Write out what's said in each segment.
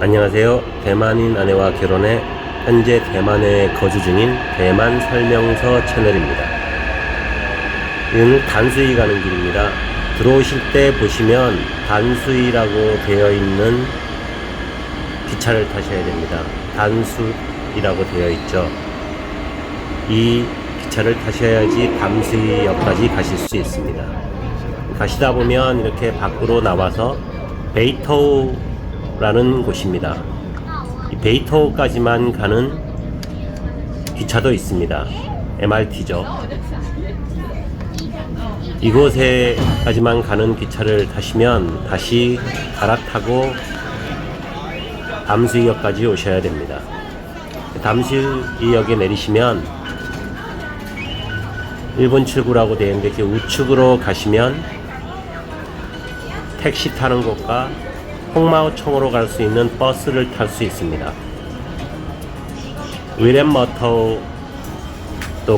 안녕하세요. 대만인 아내와 결혼해 현재 대만에 거주 중인 대만 설명서 채널입니다. 이는 단수이 가는 길입니다. 들어오실 때 보시면 단수이라고 되어 있는 기차를 타셔야 됩니다. 단수이라고 되어 있죠. 이 기차를 타셔야지 담수이역까지 가실 수 있습니다. 가시다 보면 이렇게 밖으로 나와서 베이토우 라는 곳입니다. 이 베이토우까지만 가는 기차도 있습니다. MRT죠. 이곳에까지만 가는 기차를 타시면 다시 갈아타고 담수이역까지 오셔야 됩니다. 담수이역에 내리시면 일본 출구라고 되어 있는데 우측으로 가시면 택시 타는 곳과 홍마오청으로 갈 수 있는 버스를 탈 수 있습니다. 위렌머터도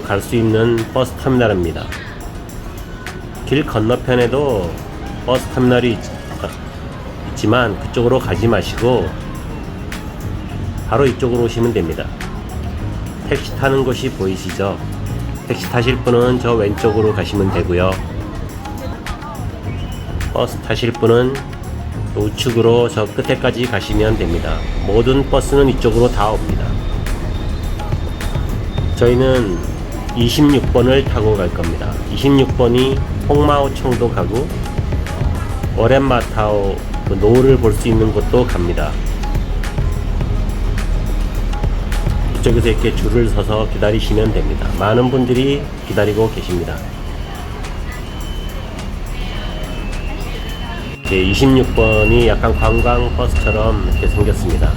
갈 수 있는 버스 터미널입니다. 길 건너편에도 버스 터미널이 있, 있지만 그쪽으로 가지 마시고 바로 이쪽으로 오시면 됩니다. 택시 타는 곳이 보이시죠? 택시 타실 분은 저 왼쪽으로 가시면 되고요. 버스 타실 분은 우측으로 저 끝에까지 가시면 됩니다. 모든 버스는 이쪽으로 다 옵니다. 저희는 26번을 타고 갈 겁니다. 26번이 홍마오청도 가고 오렌마타오 그 노을을 볼 수 있는 곳도 갑니다. 이쪽에서 이렇게 줄을 서서 기다리시면 됩니다. 많은 분들이 기다리고 계십니다. 이제 26번이 약간 관광 버스처럼 이렇게 생겼습니다.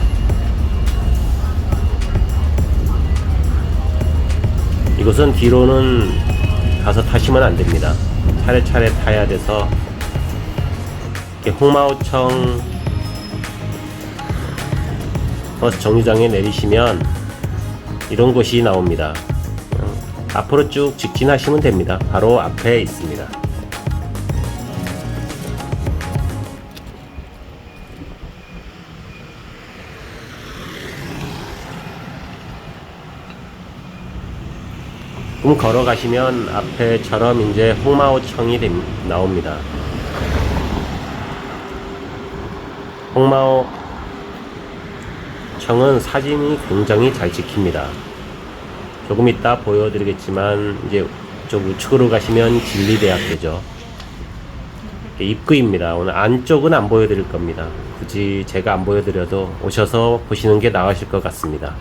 이곳은 뒤로는 가서 타시면 안 됩니다. 차례차례 타야 돼서 이렇게 홍마오청 버스 정류장에 내리시면 이런 곳이 나옵니다. 어, 앞으로 쭉 직진하시면 됩니다. 바로 앞에 있습니다. 좀 걸어가시면 앞에처럼 이제 홍마오청이 됨- 나옵니다. 홍마오 청은 사진이 굉장히 잘 찍힙니다. 조금 이따 보여드리겠지만 이제 좀 우측으로 가시면 진리대학교죠. 입구입니다. 오늘 안쪽은 안 보여드릴 겁니다. 굳이 제가 안 보여드려도 오셔서 보시는 게 나으실 것 같습니다.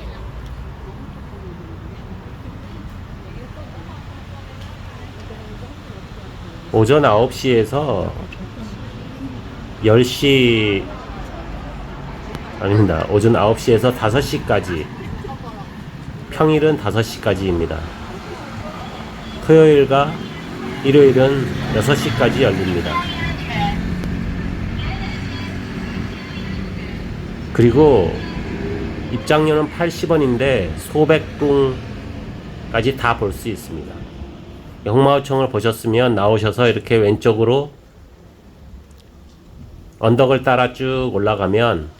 오전 9시에서 10시 아닙니다. 오전 9시에서 5시까지 평일은 5시까지입니다. 토요일과 일요일은 6시까지 열립니다. 그리고 입장료는 80원인데 소백궁까지 다 볼 수 있습니다. 홍마오청을 보셨으면 나오셔서 이렇게 왼쪽으로 언덕을 따라 쭉 올라가면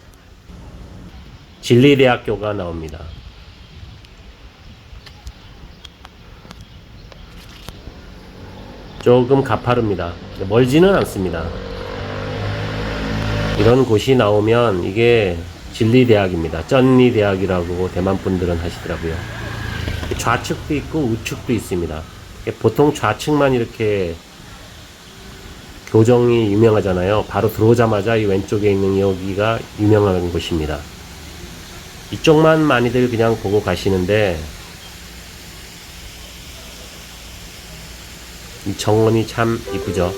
진리대학교가 나옵니다. 조금 가파릅니다. 멀지는 않습니다. 이런 곳이 나오면 이게 진리대학입니다. 쩐리대학이라고 대만 분들은 하시더라고요. 좌측도 있고 우측도 있습니다. 보통 좌측만 이렇게 교정이 유명하잖아요. 바로 들어오자마자 이 왼쪽에 있는 여기가 유명한 곳입니다. 이쪽만 많이들 그냥 보고 가시는데 이 정원이 참 이쁘죠.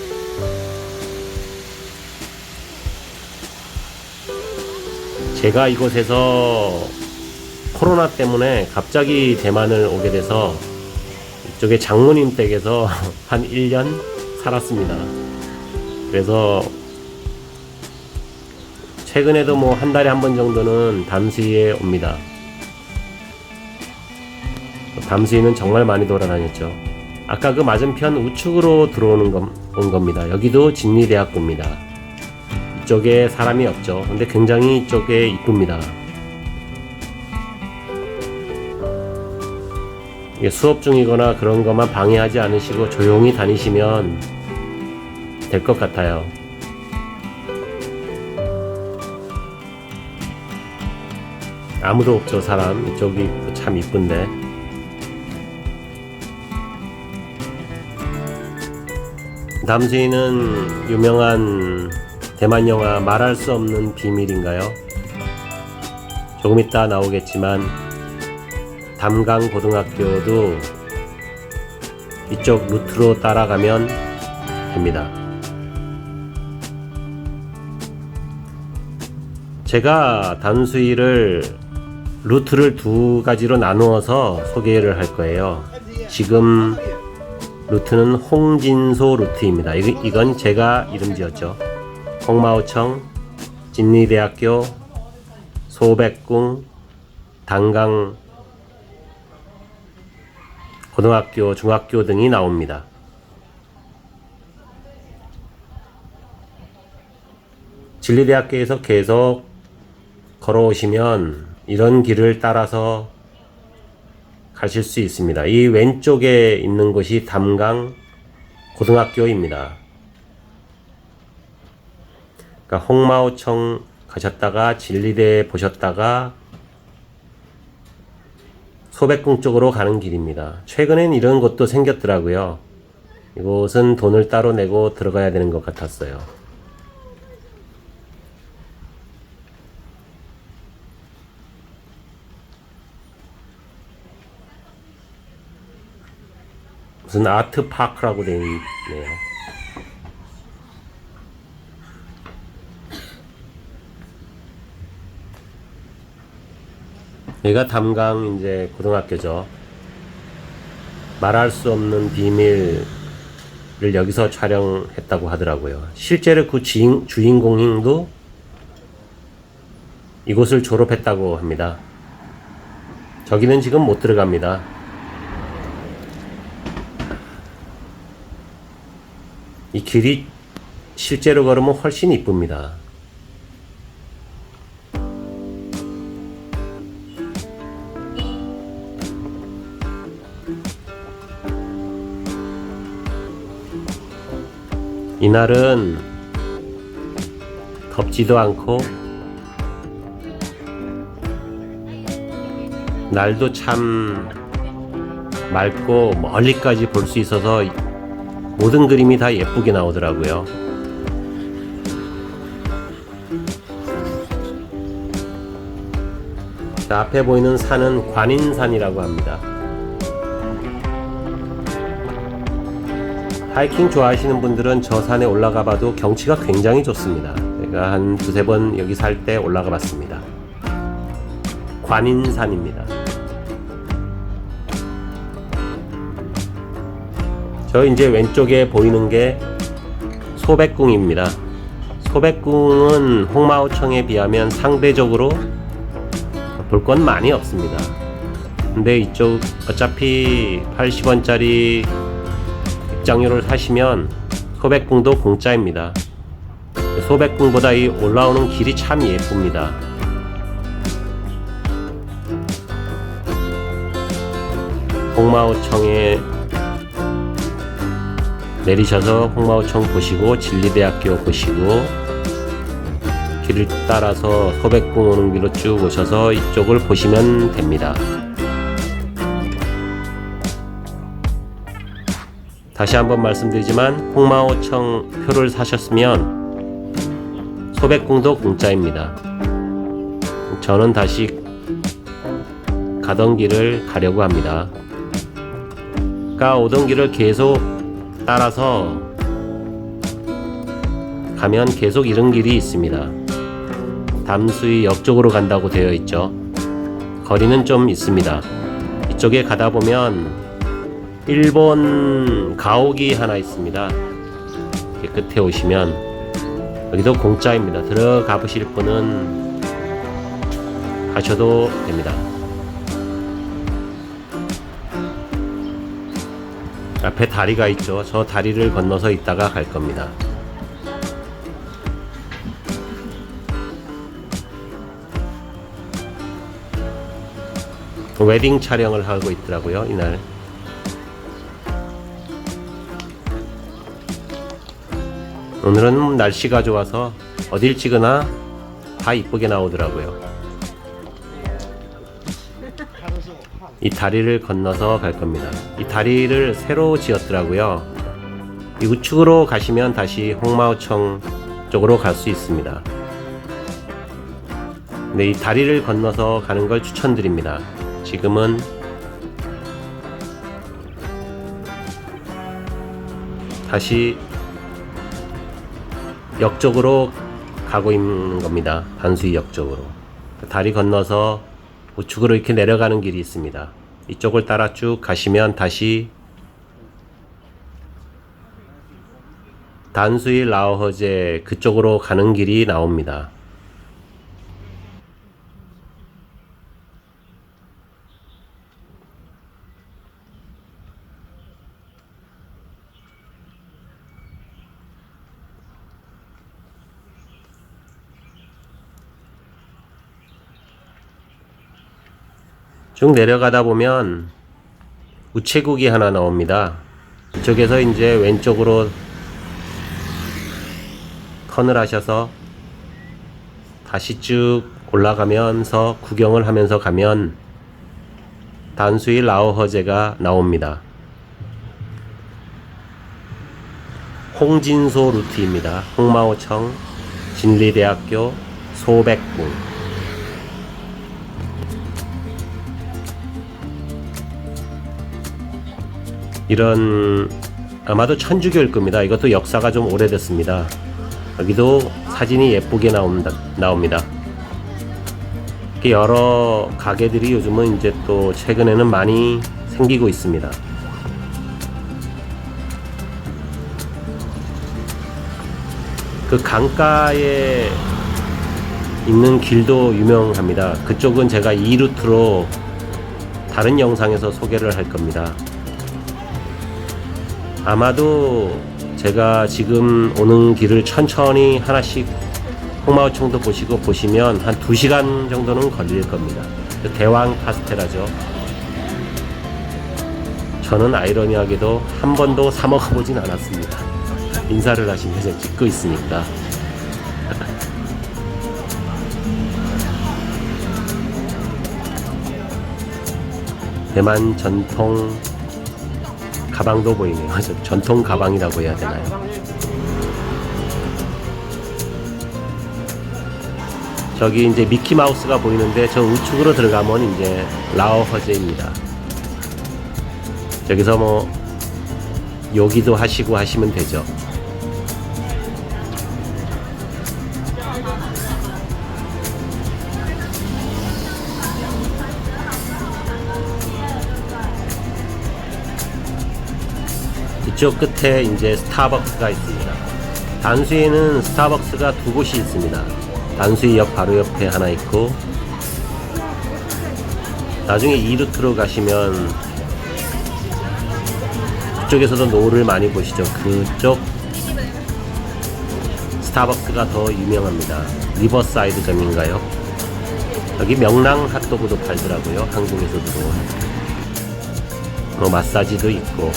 제가 이곳에서 코로나 때문에 갑자기 대만을 오게 돼서 이쪽에 장모님 댁에서 한 1년 살았습니다. 그래서 최근에도 뭐 한 달에 한 번 정도는 담수이에 옵니다. 담수이는 정말 많이 돌아다녔죠. 아까 그 맞은편 우측으로 들어오는 건, 온 겁니다. 여기도 진리대학교입니다. 이쪽에 사람이 없죠. 근데 굉장히 이쪽에 이쁩니다. 수업 중이거나 그런 것만 방해하지 않으시고 조용히 다니시면 될 것 같아요. 아무도 없죠, 사람. 이쪽이 참 이쁜데. 주에는 유명한 대만 영화 말할 수 없는 비밀인가요? 조금 이따 나오겠지만 담강 고등학교도 이쪽 루트로 따라가면 됩니다. 제가 단수일을 루트를 두 가지로 나누어서 소개를 할 거예요. 지금 루트는 홍진소 루트입니다. 이- 이건 제가 이름 지었죠. 홍마오청, 진리대학교, 소백궁, 단강 고등학교, 중학교 등이 나옵니다. 진리대학교에서 계속 걸어오시면 이런 길을 따라서 가실 수 있습니다. 이 왼쪽에 있는 곳이 담강 고등학교입니다. 그러니까 홍마오청 가셨다가 진리대 보셨다가 소백궁 쪽으로 가는 길입니다. 최근엔 이런 곳도 생겼더라고요. 이곳은 돈을 따로 내고 들어가야 되는 것 같았어요. 무슨 아트 파크라고 되어 있네요. 여기가 담강 이제 고등학교죠. 말할 수 없는 비밀을 여기서 촬영했다고 하더라고요. 실제로 그 주인, 주인공도 이곳을 졸업했다고 합니다. 저기는 지금 못 들어갑니다. 이 길이 실제로 걸으면 훨씬 이쁩니다. 이날은 덥지도 않고 날도 참 맑고 멀리까지 볼 수 있어서 모든 그림이 다 예쁘게 나오더라고요. 자, 앞에 보이는 산은 관인산이라고 합니다. 하이킹 좋아하시는 분들은 저 산에 올라가 봐도 경치가 굉장히 좋습니다. 제가 한 두세 번 여기 살 때 올라가 봤습니다. 관인산입니다. 저 이제 왼쪽에 보이는 게 소백궁입니다. 소백궁은 홍마오청에 비하면 상대적으로 볼 건 많이 없습니다. 근데 이쪽 어차피 80원짜리 입장료를 사시면 소백궁도 공짜입니다. 소백궁보다 이 올라오는 길이 참 예쁩니다. 홍마오청에 내리셔서 홍마오청 보시고 진리대학교 보시고 길을 따라서 소백궁 오는 길로 쭉 오셔서 이쪽을 보시면 됩니다. 다시 한번 말씀드리지만 홍마오청 표를 사셨으면 소백궁도 공짜입니다. 저는 다시 가던 길을 가려고 합니다. 가 오던 길을 계속 따라서 가면 계속 이런 길이 있습니다. 담수이 역 쪽으로 간다고 되어 있죠. 거리는 좀 있습니다. 이쪽에 가다 보면 일본 가옥이 하나 있습니다. 끝에 오시면 여기도 공짜입니다. 들어가 보실 분은 가셔도 됩니다. 앞에 다리가 있죠. 저 다리를 건너서 있다가 갈 겁니다. 웨딩 촬영을 하고 있더라고요, 이날. 오늘은 날씨가 좋아서 어딜 찍으나 다 이쁘게 나오더라고요. 이 다리를 건너서 갈 겁니다. 이 다리를 새로 지었더라고요. 이 우측으로 가시면 다시 홍마오청 쪽으로 갈 수 있습니다. 근데 이 다리를 건너서 가는 걸 추천드립니다. 지금은 다시 역 쪽으로 가고 있는 겁니다. 단수이 역 쪽으로. 다리 건너서 우측으로 이렇게 내려가는 길이 있습니다. 이쪽을 따라 쭉 가시면 다시 단수이 라오허제 그쪽으로 가는 길이 나옵니다. 쭉 내려가다 보면 우체국이 하나 나옵니다. 이쪽에서 이제 왼쪽으로 턴을 하셔서 다시 쭉 올라가면서 구경을 하면서 가면 단수이 라오허제가 나옵니다. 홍진소 루트입니다. 홍마오청 진리대학교 소백궁 이런 아마도 천주교일 겁니다. 이것도 역사가 좀 오래됐습니다. 여기도 사진이 예쁘게 나옵니다. 나옵니다. 여러 가게들이 요즘은 이제 또 최근에는 많이 생기고 있습니다. 그 강가에 있는 길도 유명합니다. 그쪽은 제가 이 루트로 다른 영상에서 소개를 할 겁니다. 아마도 제가 지금 오는 길을 천천히 하나씩 홍마오청도 보시고 보시면 한 2시간 정도는 걸릴 겁니다. 대왕 파스텔라죠. 저는 아이러니하게도 한 번도 사 먹어보진 않았습니다. 인사를 하시면서 찍고 있으니까. 대만 전통 가방도 보이네요. 저 전통 가방이라고 해야 되나요? 저기 이제 미키 마우스가 보이는데 저 우측으로 들어가면 이제 라오 허제입니다. 저기서 뭐 요기도 하시고 하시면 되죠. 이쪽 끝에 이제 스타벅스가 있습니다. 단수에는 스타벅스가 두 곳이 있습니다. 단수역 바로 옆에 하나 있고 나중에 이 루트로 가시면 그쪽에서도 노을을 많이 보시죠. 그쪽 스타벅스가 더 유명합니다. 리버사이드 점인가요? 여기 명랑 핫도그도 팔더라고요. 한국에서 들어온. 뭐 마사지도 있고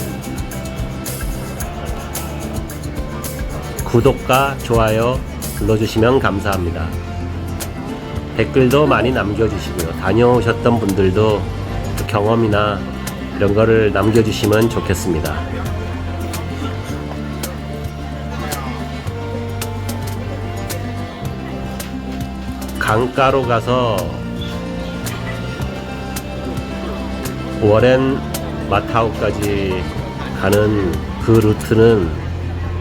구독과 좋아요 눌러주시면 감사합니다. 댓글도 많이 남겨주시고요. 다녀오셨던 분들도 그 경험이나 이런 거를 남겨주시면 좋겠습니다. 강가로 가서 워렌 마타오까지 가는 그 루트는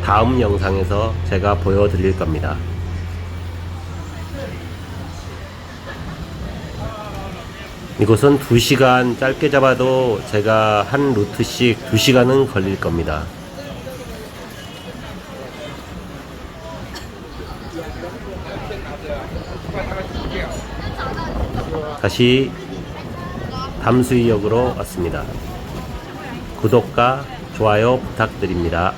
다음 영상에서 제가 보여드릴 겁니다. 이곳은 2시간 짧게 잡아도 제가 한 루트씩 2시간은 걸릴 겁니다. 다시 담수이역으로 왔습니다. 구독과 좋아요 부탁드립니다.